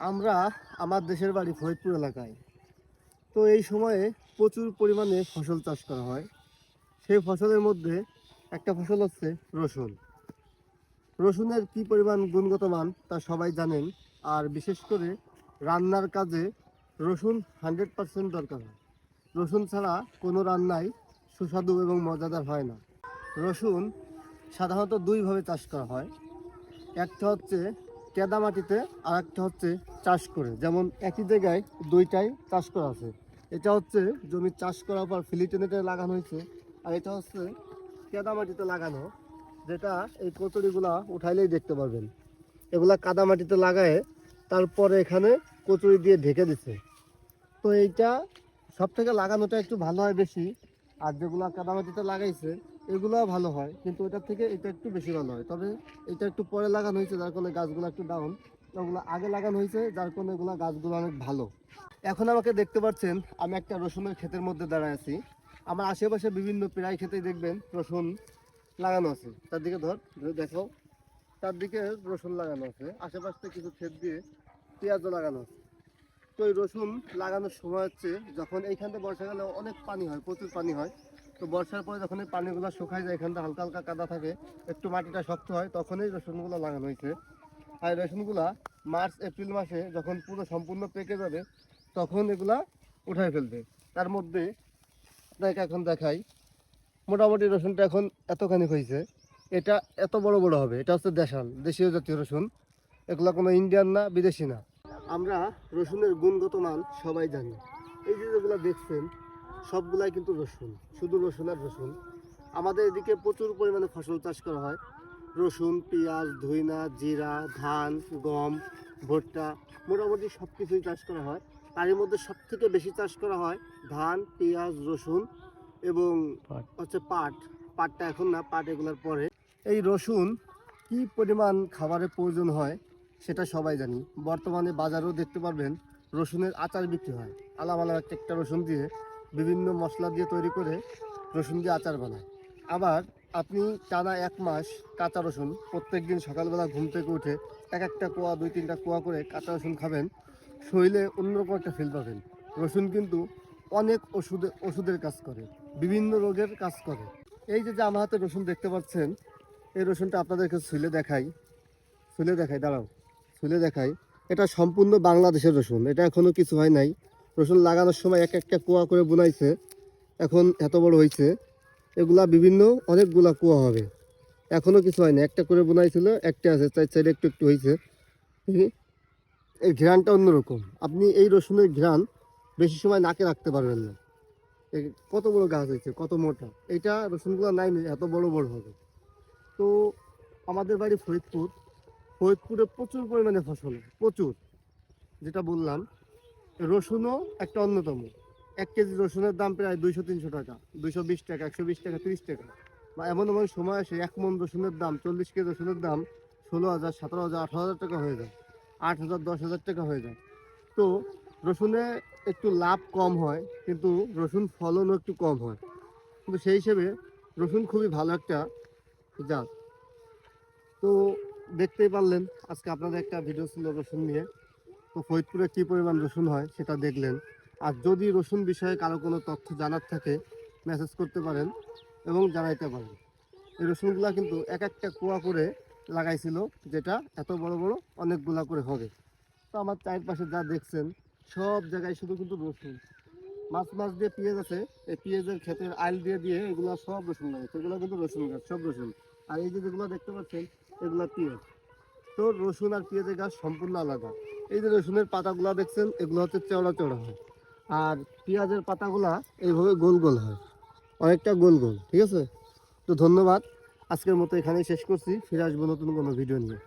আমরা আমার দেশের বাড়ি ফরিদপুর এলাকায়। তো এই সময়ে প্রচুর পরিমাণে ফসল চাষ করা হয়। সেই ফসলের মধ্যে একটা ফসল হচ্ছে রসুন। রসুনের কি পরিমাণ গুণগত মান তা সবাই জানেন, আর বিশেষ করে রান্নার কাজে রসুন হান্ড্রেড পার্সেন্ট দরকার হয়। রসুন ছাড়া কোনো রান্নাই সুস্বাদু এবং মজাদার হয় না। রসুন সাধারণত দুইভাবে চাষ করা হয়। একটা হচ্ছে কেদা মাটিতে আর একটা হচ্ছে চাষ করে। যেমন একই জায়গায় দুইটাই চাষ করা আছে। এটা হচ্ছে জমি চাষ করার পর ফিলিটেনেটে লাগানো হয়েছে। আর এটা হচ্ছে কেদা মাটিতে লাগানো, যেটা এই কচুরিগুলা উঠাইলেই দেখতে পারবেন। এগুলা কাদা মাটিতে লাগায় তারপরে এখানে কচুরি দিয়ে ঢেকে দিছে। তো এইটা সব থেকে লাগানোটা একটু ভালো হয় বেশি। আর যেগুলা কাদা মাটিতে লাগাইছে এগুলো ভালো হয়, কিন্তু ওটার থেকে এটা একটু বেশি ভালো হয়। তবে এটা একটু পরে লাগানো হয়েছে, যার কারণে গাছগুলো একটু ডাউন ওগুলো আগে লাগানো হয়েছে, যার কারণে এগুলো গাছগুলো অনেক ভালো। এখন আমাকে দেখতে পাচ্ছেন, আমি একটা রসুনের ক্ষেতের মধ্যে দাঁড়ায় আছি। আমার আশেপাশে বিভিন্ন প্রায় ক্ষেতেই দেখবেন রসুন লাগানো আছে। তার দিকে ধর দেখো, তার দিকে রসুন লাগানো আছে। আশেপাশ কিছু ক্ষেত দিয়ে পেঁয়াজও লাগানো আছে। তো এই রসুন লাগানোর সময় হচ্ছে, যখন এইখানতে বর্ষাকালে অনেক পানি হয়, প্রচুর পানি হয় তো বর্ষার পরে যখন এই পানিগুলো শুকায় যায় এখানটা হালকা হালকা কাদা থাকে, একটু মাটিটা শক্ত হয়, তখনই রসুনগুলো লাগানো হয়েছে। আর এই রসুনগুলা মার্চ, এপ্রিল মাসে যখন পুরো সম্পূর্ণ পেকে যাবে, তখন এগুলা উঠায় ফেলবে। তার মধ্যে আপনাকে এখন দেখাই। মোটামুটি রসুনটা এখন এতখানি হয়েছে। এটা এত বড় বড় হবে, এটা হচ্ছে দেশাল, দেশীয় জাতীয় রসুন। এগুলো কোনো ইন্ডিয়ান না, বিদেশি না। আমরা রসুনের গুণগত মান সবাই জানি। এই যে যেগুলো দেখছেন সবগুলাই কিন্তু রসুন শুধু রসুন আর রসুন। আমাদের এদিকে প্রচুর পরিমাণে ফসল চাষ করা হয়। রসুন পেঁয়াজ ধইনা জিরা ধান গম ভুট্টা মোটামুটি সব কিছুই চাষ করা হয়। তারই মধ্যে সব থেকে বেশি চাষ করা হয় ধান পেঁয়াজ রসুন এবং। হচ্ছে পাট। পাটটা এখন না পাট এগুলোর পরে। এই রসুন কি পরিমাণ খাবারের প্রয়োজন হয় সেটা সবাই জানি। বর্তমানে বাজারেও দেখতে পারবেন রসুনের আচার বিক্রি হয়। আলাম আলাম একটা একটা রসুন দিয়ে বিভিন্ন মশলা দিয়ে তৈরি করে রসুন দিয়ে আচার বানায়। আবার আপনি টানা এক মাস কাঁচা রসুন প্রত্যেক দিন সকালবেলা ঘুম থেকে উঠে এক একটা কোয়া, দুই তিনটা কোয়া করে কাঁচা রসুন খাবেন, শরীরে অন্যরকম একটা ফিল পাবেন। রসুন কিন্তু অনেক ওষুধে, ওষুধের কাজ করে, বিভিন্ন রোগের কাজ করে। এই যে যে আমার হাতে রসুন দেখতে পাচ্ছেন, এই রসুনটা আপনাদেরকে ছুলে দেখাই। ছুলে দেখাই, দাঁড়াও। ছুলে দেখাই। এটা সম্পূর্ণ বাংলাদেশের রসুন, এটা এখনও কিছু হয় নাই। রসুন লাগানোর সময় এক একটা কুয়া করে বুনাইছে। এখন এত বড় হয়েছে এগুলা বিভিন্ন অনেকগুলা কুয়া হবে। এখনও কিছু হয়নি। একটা করে বোনাইছিল একটা আছে চার সাইডে একটু একটু হয়েছে এই- ঘ্রানটা অন্যরকম। আপনি এই রসুনের ঘ্রাণ বেশি সময় নাকে রাখতে পারবেন না। কত বড় গাছ হয়েছে কত মোটা। এটা রসুনগুলো নাই, এত বড় বড় হবে। তো আমাদের বাড়ি ফরিদপুর। ফরিদপুরে প্রচুর পরিমাণে ফসল প্রচুর। যেটা বললাম রসুনও একটা অন্যতম। এক কেজি রসুনের দাম প্রায় দুইশো, তিনশো টাকা। দুইশো বিশ টাকা, একশো বিশ টাকা, তিরিশ টাকা। বা এমন এমন সময় আসে, এক মন রসুনের দাম, চল্লিশ কেজি রসুনের দাম ষোলো হাজার, সতেরো হাজার, আঠারো হাজার টাকা হয়ে যায়। আট হাজার, দশ হাজার টাকা হয়ে যায়। তো রসুনে একটু লাভ কম হয়, কিন্তু রসুন ফলনও একটু কম হয়। কিন্তু সেই হিসেবে রসুন খুবই ভালো একটা জাত। তো দেখতেই পারলেন, আজকে আপনাদের একটা ভিডিও ছিল রসুন নিয়ে। তো ফরিদপুরে কী পরিমাণ রসুন হয় সেটা দেখলেন। আর যদি রসুন বিষয়ে কারও কোনো তথ্য জানার থাকে মেসেজ করতে পারেন এবং জানাইতে পারেন। এই রসুনগুলা কিন্তু এক একটা কুয়া করে লাগাইছিল, যেটা এত বড় বড় অনেকগুলা করে হবে। তো আমার চারপাশে যা দেখছেন, সব জায়গায় শুধু কিন্তু রসুন। মাছ মাছ দিয়ে পেঁয়াজ আছে, এই পেঁয়াজের ক্ষেতের আইল দিয়ে দিয়ে এগুলো সব রসুন লাগাইছে এগুলো কিন্তু রসুন গাছ, সব রসুন। আর এই যে যেগুলো দেখতে পাচ্ছেন, এগুলো পেঁয়াজ। তো রসুন আর পেঁয়াজের গাছ সম্পূর্ণ আলাদা। এই যে রসুনের পাতাগুলো দেখছেন, এগুলো হচ্ছে চওড়া চওড়া হয়। আর পেঁয়াজের পাতাগুলা এইভাবে গোল গোল হয়, অনেকটা গোল গোল, ঠিক আছে? তো ধন্যবাদ, আজকের মতো এখানেই শেষ করছি, ফিরে আসব নতুন কোনো ভিডিও নিয়ে।